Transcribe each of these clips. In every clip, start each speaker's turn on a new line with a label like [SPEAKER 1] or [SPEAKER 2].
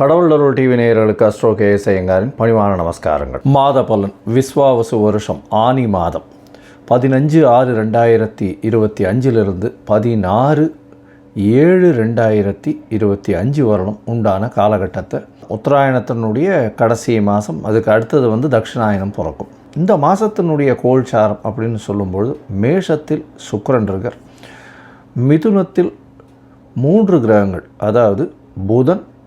[SPEAKER 1] கடவுளருள் TV நேயர்களுக்கு astro K ஐயங்காரின் பணிவான நமஸ்காரங்கள். மாத பலன் விஸ்வாவசு வருஷம் ஆனி மாதம். பதினஞ்சு ஆறு ரெண்டாயிரத்தி இருபத்தி அஞ்சிலிருந்து பதினாறு ஏழு ரெண்டாயிரத்தி இருபத்தி அஞ்சு வருடம் உண்டான காலகட்டத்தை உத்தராயணத்தினுடைய கடைசி மாதம் அதுக்கு அடுத்தது வந்து தட்சிணாயனம் பிறக்கும். இந்த மாதத்தினுடைய கோல்சாரம் அப்படின்னு சொல்லும்பொழுது மேஷத்தில் சுக்கரன் இருக்கார். மிதுனத்தில் மூன்று கிரகங்கள் அதாவது புதன்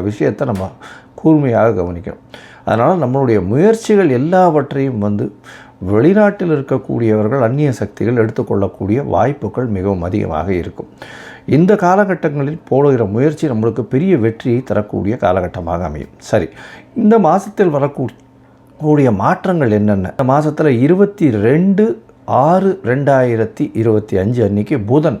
[SPEAKER 1] விஷயத்தை நம்ம கூர்மையாக கவனிக்கணும். அதனால் நம்மளுடைய முயற்சிகள் எல்லாவற்றையும் வந்து வெளிநாட்டில் இருக்கக்கூடியவர்கள் அந்நிய சக்திகள் எடுத்துக்கொள்ளக்கூடிய வாய்ப்புகள் மிகவும் அதிகமாக இருக்கும். இந்த காலகட்டங்களில் போடுகிற முயற்சி நம்மளுக்கு பெரிய வெற்றியை தரக்கூடிய காலகட்டமாக அமையும். சரி இந்த மாதத்தில் வரக்கூடிய மாற்றங்கள் என்னென்ன? இந்த மாதத்தில் இருபத்தி ரெண்டு ஆறு ரெண்டாயிரத்தி இருபத்தி அஞ்சு அன்னைக்கு புதன்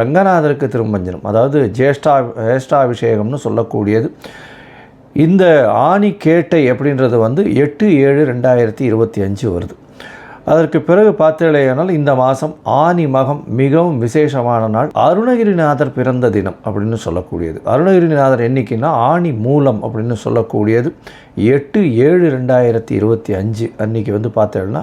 [SPEAKER 1] ரங்கநாதருக்கு திருமஞ்சனம் அதாவது ஜேஷ்டா ஜேஷ்டாபிஷேகம்னு சொல்லக்கூடியது. இந்த ஆணி கேட்டை அப்படின்றது வந்து எட்டு ஏழு ரெண்டாயிரத்தி இருபத்தி அஞ்சு வருது. அதற்கு பிறகு பார்த்தேலையானால் இந்த மாதம் ஆனி மகம் மிகவும் விசேஷமான நாள். அருணகிரிநாதர் பிறந்த தினம் அப்படின்னு சொல்லக்கூடியது. அருணகிரிநாதர் என்றைக்குன்னா ஆனி மூலம் அப்படின்னு சொல்லக்கூடியது. எட்டு ஏழு ரெண்டாயிரத்தி இருபத்தி அஞ்சு அன்றைக்கி வந்து பார்த்தேன்னா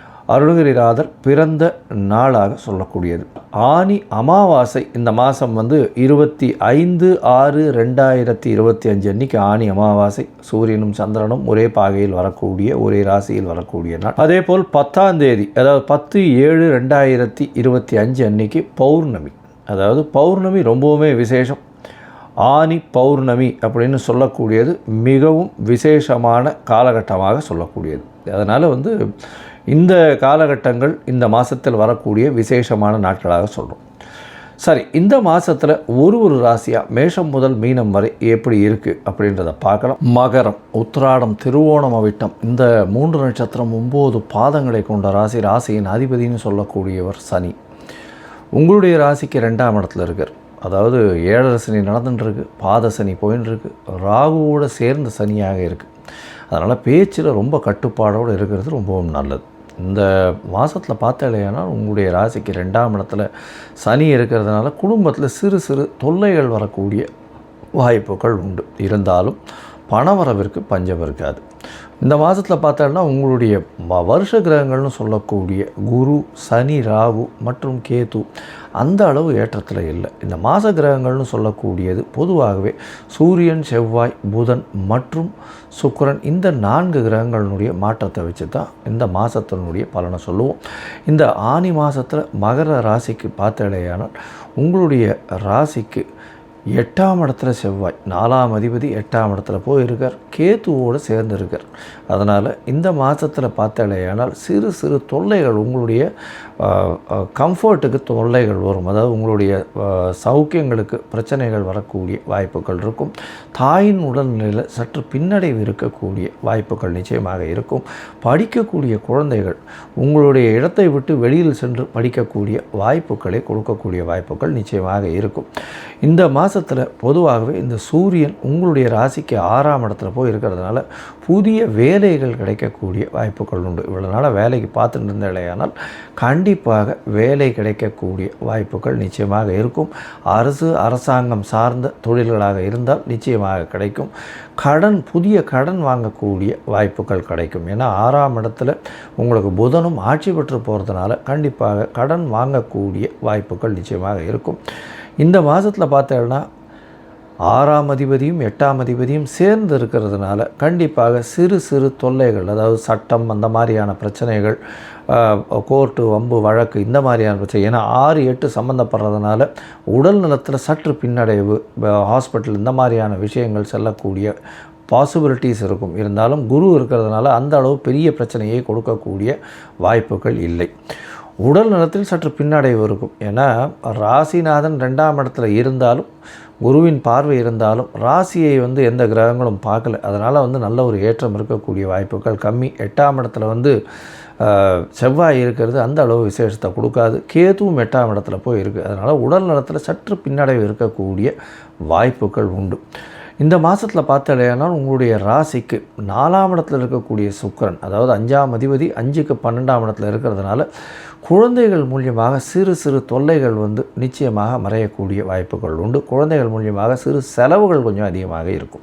[SPEAKER 1] அருணகிரிநாதர் பிறந்த நாளாக சொல்லக்கூடியது. ஆனி அமாவாசை இந்த மாதம் வந்து இருபத்தி ஐந்து ஆறு ரெண்டாயிரத்தி இருபத்தி அஞ்சு அன்னைக்கு ஆனி அமாவாசை. சூரியனும் சந்திரனும் ஒரே பாகையில் வரக்கூடிய ஒரே ராசியில் வரக்கூடிய நாள். அதே போல் பத்தாம் தேதி அதாவது பத்து ஏழு ரெண்டாயிரத்தி இருபத்தி அஞ்சு அன்னைக்கு பௌர்ணமி. அதாவது பௌர்ணமி ரொம்பவுமே விசேஷம். ஆனி பௌர்ணமி அப்படின்னு சொல்லக்கூடியது மிகவும் விசேஷமான காலகட்டமாக சொல்லக்கூடியது. அதனால் வந்து இந்த காலகட்டங்கள் இந்த மாதத்தில் வரக்கூடிய விசேஷமான நாட்களாக சொல்கிறோம் சரி இந்த மாதத்தில் ஒரு ஒரு ராசியாக மேஷம் முதல் மீனம் வரை எப்படி இருக்குது அப்படின்றத பார்க்கலாம். மகரம் உத்திராடம் திருவோணம் அவிட்டம் இந்த மூன்று நட்சத்திரம் ஒம்பது பாதங்களை கொண்ட ராசி ராசியின் அதிபதினு சொல்லக்கூடியவர் சனி. உங்களுடைய ராசிக்கு ரெண்டாம் இடத்துல இருக்கார். அதாவது ஏழரை சனி நடந்துட்டுருக்கு பாத சனி போயின்னு இருக்கு சேர்ந்த சனியாக இருக்குது அதனால் பேச்சில் ரொம்ப கட்டுப்பாடோடு இருக்கிறது ரொம்பவும் நல்லது. இந்த மாதத்தில் பார்த்தாலேனா உங்களுடைய ராசிக்கு ரெண்டாம் இடத்துல சனி இருக்கிறதுனால குடும்பத்தில் சிறு சிறு தொல்லைகள் வரக்கூடிய வாய்ப்புகள் உண்டு. இருந்தாலும் பணவரவிற்கு பஞ்சம் இருக்காது. இந்த மாதத்தில் பார்த்தோன்னா உங்களுடைய வருஷ கிரகங்கள்னு சொல்லக்கூடிய குரு சனி ராகு மற்றும் கேது அந்த அளவு ஏற்றத்தில் இல்லை. இந்த மாத கிரகங்கள்னு சொல்லக்கூடியது பொதுவாகவே சூரியன் செவ்வாய் புதன் மற்றும் சுக்கரன் இந்த நான்கு கிரகங்களினுடைய மாற்றத்தை வச்சு தான் இந்த மாதத்தினுடைய பலனை சொல்லுவோம். இந்த ஆனி மாதத்தில் மகர ராசிக்கு பார்த்தடையானால் உங்களுடைய ராசிக்கு எட்டாம் இடத்துல செவ்வாய் நாலாம் அதிபதி எட்டாம் இடத்துல போய் இருக்கார் கேத்துவோடு சேர்ந்து இருக்கார் அதனால் இந்த மாதத்தில் பார்த்தாலேயானால் சிறு சிறு தொல்லைகள் உங்களுடைய கம்ஃபர்ட்டுக்கு தொல்லைகள் வரும். அதாவது உங்களுடைய சௌக்கியங்களுக்கு பிரச்சனைகள் வரக்கூடிய வாய்ப்புகள் இருக்கும். தாயின் உடல்நிலையில் சற்று பின்னடைவு இருக்கக்கூடிய வாய்ப்புகள் நிச்சயமாக இருக்கும். படிக்கக்கூடிய குழந்தைகள் உங்களுடைய இடத்தை விட்டு வெளியில் சென்று படிக்கக்கூடிய வாய்ப்புகளை கொடுக்கக்கூடிய வாய்ப்புகள் நிச்சயமாக இருக்கும். இந்த மாதத்தில் பொதுவாகவே இந்த சூரியன் உங்களுடைய ராசிக்கு ஆறாம் இடத்துல போய் இருக்கிறதுனால புதிய வேலைகள் கிடைக்கக்கூடிய வாய்ப்புகள் உண்டு. இவ்வளோ நாளாக வேலைக்கு பார்த்துட்டு இருந்தேனால் கண்டிப்பாக வேலை கிடைக்கக்கூடிய வாய்ப்புகள் நிச்சயமாக இருக்கும். அரசு அரசாங்கம் சார்ந்த தொழில்களாக இருந்தால் நிச்சயமாக கிடைக்கும். கடன் புதிய கடன் வாங்கக்கூடிய வாய்ப்புகள் கிடைக்கும். ஏன்னா ஆறாம் இடத்துல உங்களுக்கு புதனும் ஆட்சி பெற்று போகிறதுனால கண்டிப்பாக கடன் வாங்கக்கூடிய வாய்ப்புகள் நிச்சயமாக இருக்கும். இந்த மாதத்தில் பார்த்தேன்னா ஆறாம் அதிபதியும் எட்டாம் அதிபதியும் சேர்ந்து இருக்கிறதுனால கண்டிப்பாக சிறு சிறு தொல்லைகள் அதாவது சட்டம் அந்த மாதிரியான பிரச்சனைகள் கோர்ட்டு வம்பு வழக்கு இந்த மாதிரியான பிரச்சனை ஏன்னா ஆறு எட்டு சம்மந்தப்படுறதுனால உடல் நலத்தில் சற்று பின்னடைவு ஹாஸ்பிட்டல் இந்த மாதிரியான விஷயங்கள் செல்லக்கூடிய பாசிபிலிட்டிஸ் இருக்கும். இருந்தாலும் குரு இருக்கிறதுனால அந்த அளவு பெரிய பிரச்சனையை கொடுக்கக்கூடிய வாய்ப்புகள் இல்லை. உடல் நலத்தில் சற்று பின்னடைவு இருக்கும். ஏன்னா ராசிநாதன் ரெண்டாம் இடத்துல இருந்தாலும் குருவின் பார்வை இருந்தாலும் ராசியை வந்து எந்த கிரகங்களும் பார்க்கல. அதனால் வந்து நல்ல ஒரு ஏற்றம் இருக்கக்கூடிய வாய்ப்புகள் கம்மி. எட்டாம் இடத்துல வந்து செவ்வாய் இருக்கிறது அந்த அளவு விசேஷத்தை கொடுக்காது. கேதுவும் எட்டாம் இடத்துல போய் இருக்குது அதனால் உடல் நலத்தில் சற்று பின்னடைவு இருக்கக்கூடிய வாய்ப்புகள் உண்டு. இந்த மாதத்தில் பார்த்தாலேயானால் உங்களுடைய ராசிக்கு நாலாம் இடத்துல இருக்கக்கூடிய சுக்கிரன் அதாவது அஞ்சாம் அதிபதி அஞ்சுக்கு பன்னெண்டாம் இடத்துல இருக்கிறதுனால குழந்தைகள் மூலியமாக சிறு சிறு தொல்லைகள் வந்து நிச்சயமாக மறையக்கூடிய வாய்ப்புகள் உண்டு. குழந்தைகள் மூலியமாக சிறு செலவுகள் கொஞ்சம் அதிகமாக இருக்கும்.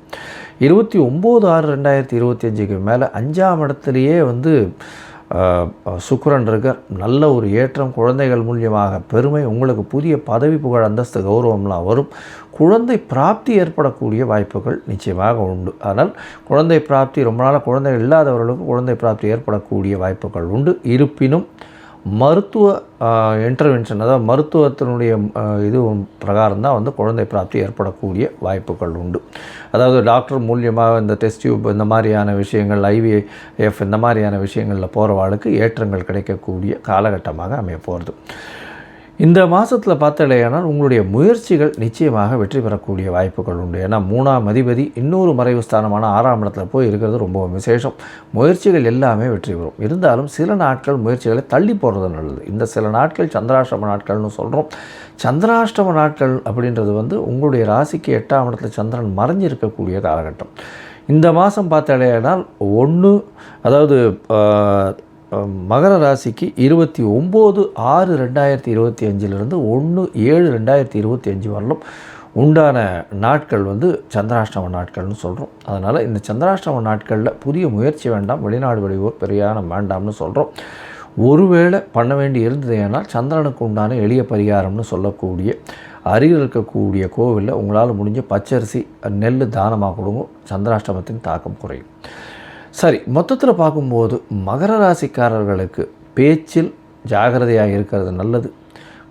[SPEAKER 1] இருபத்தி ஒம்பது ஆறு ரெண்டாயிரத்தி இருபத்தி அஞ்சுக்கு மேலே அஞ்சாம் இடத்துலையே வந்து சுக்கரன் இருக்கார் நல்ல ஒரு ஏற்றம் குழந்தைகள் மூலியமாக பெருமை உங்களுக்கு புதிய பதவி புகழ் அந்தஸ்து கௌரவம்லாம் வரும். குழந்தை பிராப்தி ஏற்படக்கூடிய வாய்ப்புகள் நிச்சயமாக உண்டு. ஆனால் குழந்தை பிராப்தி ரொம்ப நாளாக குழந்தைகள் இல்லாதவர்களுக்கு குழந்தை பிராப்தி ஏற்படக்கூடிய வாய்ப்புகள் உண்டு. இருப்பினும் மருத்துவ இன்டர்வென்ஷன் அதாவது மருத்துவத்தினுடைய இது பிரகாரம் தான் வந்து குழந்தை பிராப்தி ஏற்படக்கூடிய வாய்ப்புகள் உண்டு. அதாவது டாக்டர் மூலியமாக இந்த டெஸ்ட் டியூப் இந்த மாதிரியான விஷயங்கள் ஐவிஎஃப் இந்த மாதிரியான விஷயங்களில் போகிறவாளுக்கு ஏற்றங்கள் கிடைக்கக்கூடிய காலகட்டமாக அமைய போகிறது இந்த மாதத்தில் பார்த்தலையானால் உங்களுடைய முயற்சிகள் நிச்சயமாக வெற்றி பெறக்கூடிய வாய்ப்புகள் உண்டு. ஏன்னா மூணாம் அதிபதி இன்னொரு மறைவு ஸ்தானமான ஆறாம் இடத்துல போய் இருக்கிறது ரொம்ப விசேஷம். முயற்சிகள் எல்லாமே வெற்றி பெறும். இருந்தாலும் சில நாட்கள் முயற்சிகளை தள்ளி போடுறது நல்லது. இந்த சில நாட்கள் சந்திராஷ்டம நாட்கள்னு சொல்கிறோம் சந்திராஷ்டம நாட்கள் அப்படின்றது வந்து உங்களுடைய ராசிக்கு எட்டாம் இடத்துல சந்திரன் மறைஞ்சிருக்கக்கூடிய காலகட்டம். இந்த மாதம் பார்த்தாலேயானால் ஒன்று அதாவது மகர ராசிக்கு இருபத்தி ஒம்பது ஆறு ரெண்டாயிரத்தி இருபத்தி அஞ்சிலிருந்து ஒன்று ஏழு ரெண்டாயிரத்தி இருபத்தி அஞ்சு வரலும் உண்டான நாட்கள் வந்து சந்திராஷ்டம நாட்கள்னு சொல்கிறோம் அதனால் இந்த சந்திராஷ்டம நாட்களில் புதிய முயற்சி வேண்டாம் வெளிநாடு வெளியூர் பிரயாணம் வேண்டாம்னு சொல்கிறோம் ஒருவேளை பண்ண வேண்டி இருந்ததேனால் சந்திரனுக்கு உண்டான எளிய பரிகாரம்னு சொல்லக்கூடிய அருகில் இருக்கக்கூடிய கோவிலில் உங்களால் முடிஞ்ச பச்சரிசி நெல் தானமாக கொடுங்க சந்திராஷ்டமத்தின் தாக்கம் குறையும். சரி மொத்தத்தில் பார்க்கும்போது மகர ராசிக்காரர்களுக்கு பேச்சில் ஜாகிரதையாக இருக்கிறது நல்லது.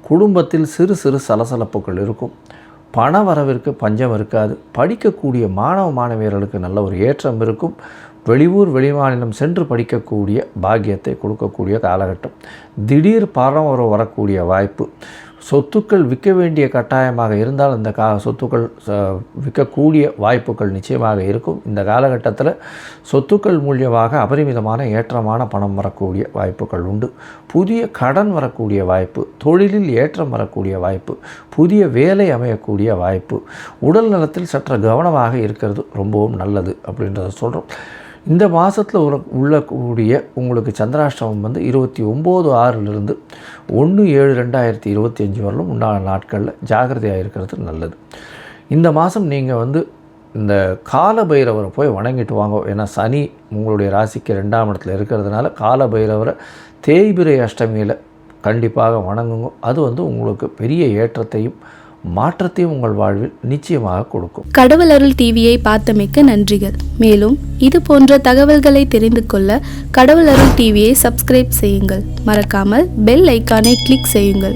[SPEAKER 1] குடும்பத்தில் சிறு சிறு சலசலப்புகள் இருக்கும். பண வரவிற்கு பஞ்சம் இருக்காது. படிக்கக்கூடிய மாணவ மாணவியர்களுக்கு நல்ல ஒரு ஏற்றம் இருக்கும். வெளியூர் வெளிமாநிலம் சென்று படிக்கக்கூடிய பாக்கியத்தை கொடுக்கக்கூடிய காலகட்டம். திடீர் பரம் வரக்கூடிய வாய்ப்பு. சொத்துக்கள் விற்க வேண்டிய கட்டாயமாக இருந்தால் இந்த கா சொத்துக்கள் விற்கக்கூடிய வாய்ப்புகள் நிச்சயமாக இருக்கும். இந்த காலகட்டத்தில் சொத்துக்கள் மூலியமாக அபரிமிதமான ஏற்றமான பணம் வரக்கூடிய வாய்ப்புகள் உண்டு. புதிய கடன் வரக்கூடிய வாய்ப்பு தொழிலில் ஏற்றம் வரக்கூடிய வாய்ப்பு புதிய வேலை அமையக்கூடிய வாய்ப்பு உடல் நலத்தில் சற்று கவனமாக இருக்கிறது ரொம்பவும் நல்லது அப்படின்றத சொல்கிறோம் இந்த மாதத்தில் உள்ள உள்ளக்கூடிய உங்களுக்கு சந்திராஷ்டமம் வந்து இருபத்தி ஒம்பது ஆறிலிருந்து ஒன்று ஏழு ரெண்டாயிரத்தி இருபத்தி அஞ்சு வரலும் உண்டான நாட்களில் ஜாகிரதையாக இருக்கிறது நல்லது. இந்த மாதம் நீங்கள் வந்து இந்த கால பைரவரை போய் வணங்கிட்டு வாங்க. ஏன்னா சனி உங்களுடைய ராசிக்கு ரெண்டாம் இடத்துல இருக்கிறதுனால கால பைரவரை தேய்பிரை அஷ்டமியில் கண்டிப்பாக வணங்குங்க. அது வந்து உங்களுக்கு பெரிய ஏற்றத்தையும் மாற்றத்தையும் உங்கள் வாழ்வில் நிச்சயமாக கொடுக்கும்.
[SPEAKER 2] கடவுள் அருள் டிவியை பார்த்தமைக்க நன்றிகள். மேலும் இது போன்ற தகவல்களை தெரிந்து கொள்ள கடவுள் அருள் டிவியை சப்ஸ்கிரைப் செய்யுங்கள். மறக்காமல் பெல் ஐக்கானை கிளிக் செய்யுங்கள்.